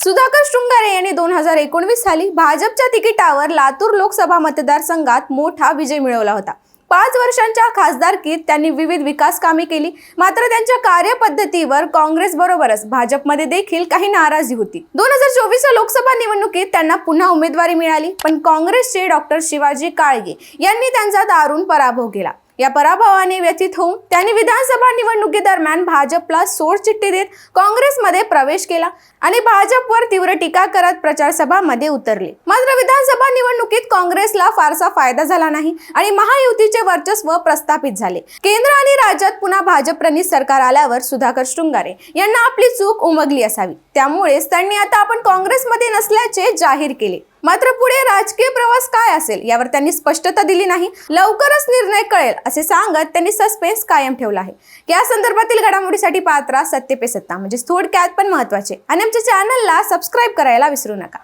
सुधाकर शृंगारे यांनी दोन हजार एकोणवीस साली भाजपच्या तिकिटावर लातूर लोकसभा मतदारसंघात मोठा विजय मिळवला होता. पाच वर्षांच्या खासदारकीत त्यांनी विविध विकास कामे केली. मात्र त्यांच्या कार्यपद्धतीवर काँग्रेस बरोबरच भाजपमध्ये देखील काही नाराजी होती. दोन हजार चोवीसच्या लोकसभा निवडणुकीत त्यांना पुन्हा उमेदवारी मिळाली. पण काँग्रेसचे डॉक्टर शिवाजी काळगे यांनी त्यांचा दारुण पराभव केला. या पराभवाने व्यथित होऊन त्यांनी विधानसभा निवडणुकीदरम्यान भाजपला सोडचिठ्ठी देत काँग्रेसमध्ये प्रवेश केला आणि भाजपवर तीव्र टीका करत प्रचार सभामध्ये उतरले. मात्र विधानसभा निवडणुकीत काँग्रेसला फारसा फायदा झाला नाही आणि महायुतीचे वर्चस्व प्रस्थापित झाले. केंद्र आणि राज्यात पुन्हा भाजप प्रणित सरकार आल्यावर सुधाकर शृंगारे यांना आपली चूक उमगली असावी. त्यामुळेच त्यांनी आता आपण काँग्रेसमध्ये नसल्याचे जाहीर केले. मात्र पुढे राजकीय प्रवास काय असेल यावर त्यांनी स्पष्टता दिली नाही. लवकरच निर्णय कळेल असे सांगत त्यांनी सस्पेन्स कायम ठेवला आहे. या संदर्भातील घडामोडीसाठी पात्रा सत्य पे सत्ता म्हणजे थोडक्यात पण महत्त्वाचे. आणि आमच्या चॅनलला सबस्क्राईब करायला विसरू नका.